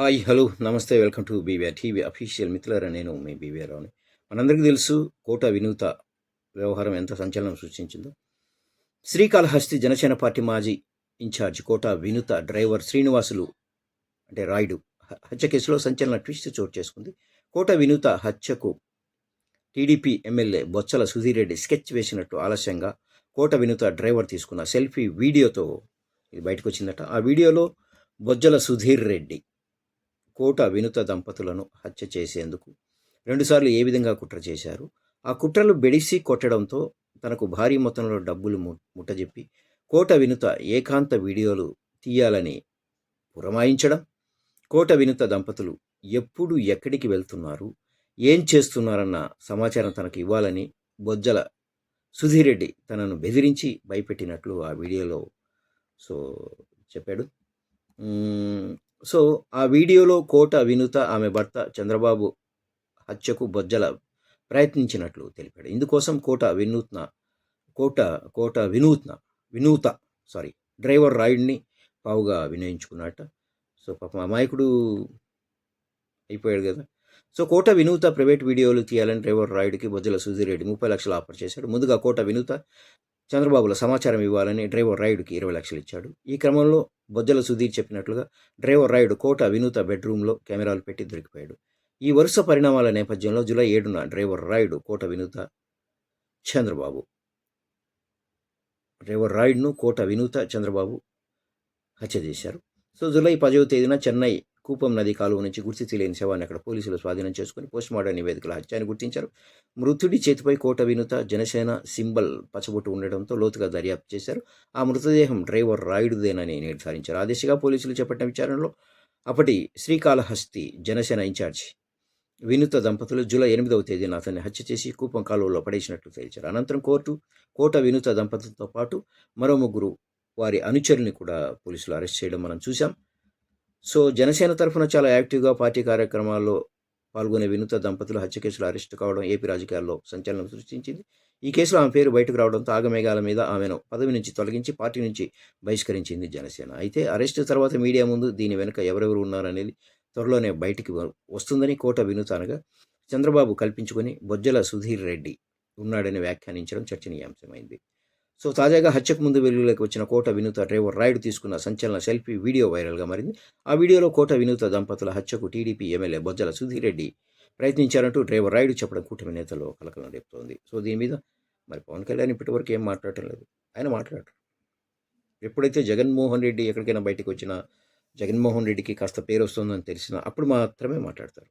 Hi hello నమస్తే welcome to BVR TV official మిత్రులారా నేను మీ బీవీఆర్ రావుని. మనందరికీ తెలుసు కోట వినూత వ్యవహారం ఎంత సంచలనం సృష్టించిందో. శ్రీకాళహస్తి జనసేన పార్టీ మాజీ ఇన్ఛార్జ్ కోట వినూత డ్రైవర్ శ్రీనివాసులు అంటే రాయుడు హత్య కేసులో సంచలన ట్విస్ట్ చోటు చేసుకుంది. కోట వినూత హత్యకు TDP MLA Bochala Sudheer Reddy sketch వేసినట్టు ఆలస్యంగా కోట వినూత డ్రైవర్ తీసుకున్న సెల్ఫీ వీడియోతో ఇది బయటకు వచ్చిందట. ఆ వీడియోలో బొజ్జల సుధీర్ రెడ్డి కోట వినుత దంపతులను హత్య చేసేందుకు రెండుసార్లు ఏ విధంగా కుట్ర చేశారు? ఆ కుట్రలు బెడిసి కొట్టడంతో తనకు భారీ మొత్తంలో డబ్బులు ముట్టజెప్పి కోట వినుత ఏకాంత వీడియోలు తీయాలని పురమాయించడం? కోట వినుత దంపతులు ఎప్పుడు ఎక్కడికి వెళ్తున్నారు? ఏం చేస్తున్నారన్న సమాచారం తనకు ఇవ్వాలని బొజ్జల సుధీరెడ్డి తనను బెదిరించి భయపెట్టినట్లు ఆ వీడియోలో సో చెప్పాడు. సో ఆ వీడియోలో కోట వినుత ఆమె భర్త చంద్రబాబు హత్యకు బొజ్జల ప్రయత్నించినట్లు తెలిపాడు. ఇందుకోసం కోట వినూత్న కోట కోట వినూత్న వినూత సారీ డ్రైవర్ రాయుడిని పావుగా వినయించుకున్నట్ట సో పాప అమాయకుడు అయిపోయాడు కదా. సో కోట వినూత ప్రైవేట్ వీడియోలు తీయాలని డ్రైవర్ రాయుడికి బొజ్జల సుధీరెడ్డి ముప్పై లక్షలు ఆఫర్ చేశాడు. ముందుగా కోట వినూత చంద్రబాబుల సమాచారం ఇవ్వాలని డ్రైవర్ రాయుడికి ఇరవై లక్షలు ఇచ్చాడు. ఈ క్రమంలో బొజ్జల సుధీర్ చెప్పినట్లుగా డ్రైవర్ రాయుడు కోట వినూత బెడ్రూమ్లో కెమెరాలు పెట్టి దొరికిపోయాడు. ఈ వరుస పరిణామాల నేపథ్యంలో జూలై ఏడున డ్రైవర్ రాయుడు కోట వినూత చంద్రబాబు. డ్రైవర్ రాయుడును కోట వినూత చంద్రబాబు హత్య చేశారు. సో జూలై పదవ తేదీన చెన్నై కూపం నది కాలువ నుంచి గుర్తు తెలియని శవాన్ని అక్కడ పోలీసులు స్వాధీనం చేసుకుని పోస్టుమార్టం నివేదికల హత్యాన్ని గుర్తించారు. మృతుడి చేతిపై కోట వినుత జనసేన సింబల్ పచ్చబొట్టు ఉండడంతో లోతుగా దర్యాప్తు చేశారు. ఆ మృతదేహం డ్రైవర్ రాయుడుదేనని నిర్ధారించారు. ఆ దిశగా పోలీసులు చేపట్టిన విచారణలో అప్పటి శ్రీకాళహస్తి జనసేన ఇన్ఛార్జ్ వినుత దంపతులు జూలై ఎనిమిదవ తేదీన అతన్ని హత్య చేసి కూపం కాలువలో పడేసినట్లు తేల్చారు. అనంతరం కోర్టు కోట వినుత దంపతులతో పాటు మరో ముగ్గురు వారి అనుచరుని కూడా పోలీసులు అరెస్ట్ చేయడం మనం చూశాం. సో జనసేన తరఫున చాలా యాక్టివ్గా పార్టీ కార్యక్రమాల్లో పాల్గొనే వినూత దంపతులు హత్య కేసులు అరెస్టు కావడం ఏపీ రాజకీయాల్లో సంచలనం సృష్టించింది. ఈ కేసులో ఆమె పేరు బయటకు రావడంతో ఆగమేఘాల మీద ఆమెను పదవి నుంచి తొలగించి పార్టీ నుంచి బహిష్కరించింది జనసేన. అయితే అరెస్టు తర్వాత మీడియా ముందు దీని వెనుక ఎవరెవరు ఉన్నారనేది త్వరలోనే బయటికి వస్తుందని కోట వినూత అనగా చంద్రబాబు కల్పించుకొని బొజ్జల సుధీర్ రెడ్డి ఉన్నాడని వ్యాఖ్యానించడం చర్చనీయాంశమైంది. సో తాజాగా హత్యకు ముందు వెలుగులోకి వచ్చిన కోట వినూత డ్రైవర్ రాయుడు తీసుకున్న సంచలన సెల్ఫీ వీడియో వైరల్గా మారింది. ఆ వీడియోలో కోట వినూత దంపతుల హత్యకు టీడీపీ ఎమ్మెల్యే బొజ్జల సుధీర్ రెడ్డి ప్రయత్నించారంటూ డ్రైవర్ రాయుడు చెప్పడం కూటమి నేతలు కలకలం రేపుతోంది. సో దీని మీద మరి పవన్ కళ్యాణ్ ఇప్పటివరకు ఏం మాట్లాడటం లేదు. ఆయన మాట్లాడరు. ఎప్పుడైతే జగన్మోహన్ రెడ్డి ఎక్కడికైనా బయటకు వచ్చినా జగన్మోహన్ రెడ్డికి కాస్త పేరు వస్తుందని తెలిసినా అప్పుడు మాత్రమే మాట్లాడతారు.